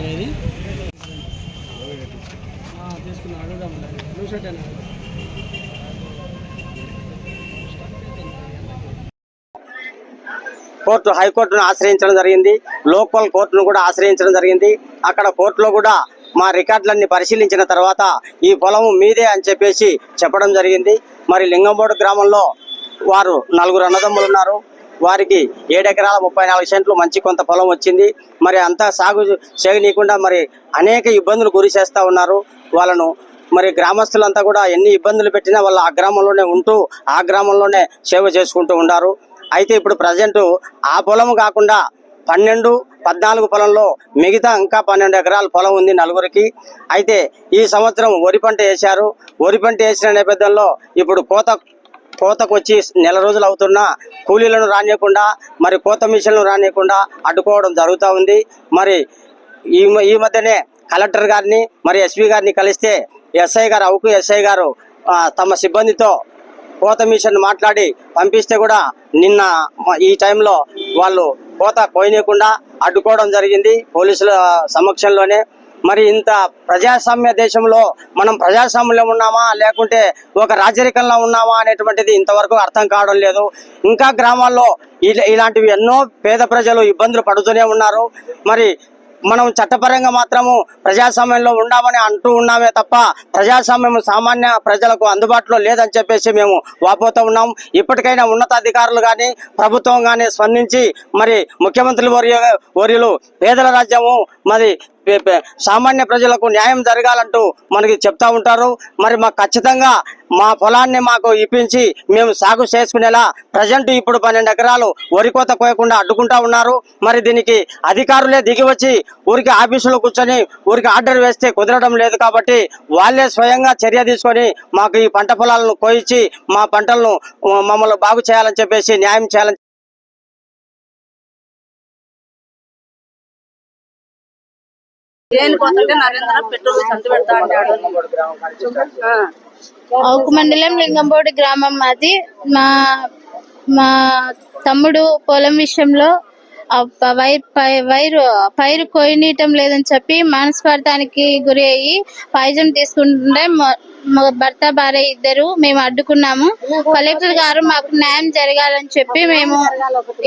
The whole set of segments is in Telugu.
అనేది తీసుకున్నా అడుగుదాం బ్లూ షర్ట్ కోర్టు హైకోర్టును ఆశ్రయించడం జరిగింది. లోకల్ కోర్టును కూడా ఆశ్రయించడం జరిగింది. అక్కడ కోర్టులో కూడా మా రికార్డులన్నీ పరిశీలించిన తర్వాత ఈ పొలం మీదే అని చెప్పేసి చెప్పడం జరిగింది. మరి లింగంబోడు గ్రామంలో వారు నలుగురు అన్నదమ్ములు ఉన్నారు. వారికి ఏడెకరాల ముప్పై నాలుగు సెంట్లు మంచి కొంత పొలం వచ్చింది. మరి అంతా సాగు చేయనీయకుండా మరి అనేక ఇబ్బందులు గురి చేస్తూ ఉన్నారు. వాళ్ళను మరి గ్రామస్తులంతా కూడా ఎన్ని ఇబ్బందులు పెట్టినా వాళ్ళు ఆ గ్రామంలోనే ఉంటూ ఆ గ్రామంలోనే సేవ చేసుకుంటూ ఉన్నారు అయితే ఇప్పుడు ప్రజెంట్ ఆ పొలం కాకుండా పన్నెండు పద్నాలుగు పొలంలో మిగతా ఇంకా పన్నెండు ఎకరాల పొలం ఉంది నలుగురికి. అయితే ఈ సంవత్సరం వరి పంట వేశారు. వరి పంట వేసిన నేపథ్యంలో ఇప్పుడు కోత కోతకు వచ్చి నెల రోజులు అవుతున్నా కూలీలను రానియకుండా మరి కోత మిషన్లు రానియకుండా అడ్డుకోవడం జరుగుతూ ఉంది. మరి ఈ ఈ మధ్యనే కలెక్టర్ గారిని మరి ఎస్పీ గారిని కలిస్తే ఎస్ఐ గారు అవుకు ఎస్ఐ గారు తమ సిబ్బందితో కోత మిషన్ మాట్లాడి పంపిస్తే కూడా నిన్న ఈ టైంలో వాళ్ళు కోత కోయనీయకుండా అడ్డుకోవడం జరిగింది పోలీసుల సమక్షంలోనే. మరి ఇంత ప్రజాస్వామ్య దేశంలో మనం ప్రజాస్వామ్యంలో ఉన్నామా? లేకుంటే ఒక రాజరికంలో ఉన్నామా అనేటువంటిది ఇంతవరకు అర్థం కావడం లేదు. ఇంకా గ్రామాల్లో ఇలా- ఇలాంటివి ఎన్నో పేద ప్రజలు ఇబ్బందులు పడుతూనే ఉన్నారు. మరి మనం చట్టపరంగా మాత్రము ప్రజాస్వామ్యంలో ఉన్నామని అంటూ ఉన్నామే తప్ప ప్రజాస్వామ్యం సామాన్య ప్రజలకు అందుబాటులో లేదని చెప్పేసి మేము వాపోతూ ఉన్నాం. ఇప్పటికైనా ఉన్నతాధికారులు కానీ ప్రభుత్వం కానీ స్పందించి మరి ముఖ్యమంత్రులు వర్య వర్యులు పేదల రాజ్యము మరి సామాన్య ప్రజలకు న్యాయం జరగాలంటూ మనకి చెప్తా ఉంటారు. మరి మాకు ఖచ్చితంగా మా పొలాన్ని మాకు ఇప్పించి మేము సాగు చేసుకునేలా ప్రజెంట్ ఇప్పుడు పన్నెండు ఎకరాలు వరి కోత కోయకుండా అడ్డుకుంటా ఉన్నారు. మరి దీనికి అధికారులే దిగి వచ్చి ఊరికి ఆఫీసులో కూర్చొని ఊరికి ఆర్డర్ వేస్తే కుదరడం లేదు కాబట్టి వాళ్ళే స్వయంగా చర్య తీసుకొని మాకు ఈ పంట పొలాలను కోయించి మా పంటలను మమ్మల్ని బాగు చేయాలని చెప్పేసి న్యాయం చేయాలని దేని నరేంద్ర పెట్రోల్ సంత పెడతా అంటాడు. మండలం లింగంబోడి గ్రామం మాది మా మా తమ్ముడు పొలం విషయంలో ఆ వైరు పైరు కోయనీయటం లేదని చెప్పి మనస్పార్థానికి గురి అయ్యి పాయిజం తీసుకుంటుంటే భర్త భార్య ఇద్దరు మేము అడ్డుకున్నాము. కలెక్టర్ గారు మాకు న్యాయం జరగాలని చెప్పి మేము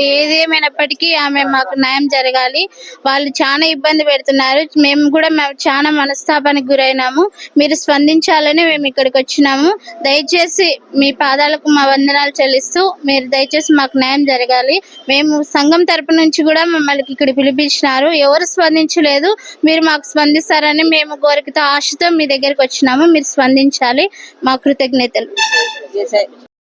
ఏదేమైనప్పటికీ ఆమె మాకు న్యాయం జరగాలి. వాళ్ళు చాలా ఇబ్బంది పెడుతున్నారు. మేము కూడా మేము చాలా మనస్తాపానికి గురైనాము. మీరు స్పందించాలని మేము ఇక్కడికి వచ్చినాము. దయచేసి మీ పాదాలకు మా వందనాలు చెల్లిస్తూ మీరు దయచేసి మాకు న్యాయం జరగాలి. మేము సంఘం తరపు నుంచి కూడా మమ్మల్ని ఇక్కడ పిలిపించినారు. ఎవరు స్పందించలేదు. మీరు మాకు స్పందిస్తారని మేము కోరికతో ఆశతో మీ దగ్గరికి వచ్చినాము. మీరు స్పందించాలి. మా కృతజ్ఞతలు.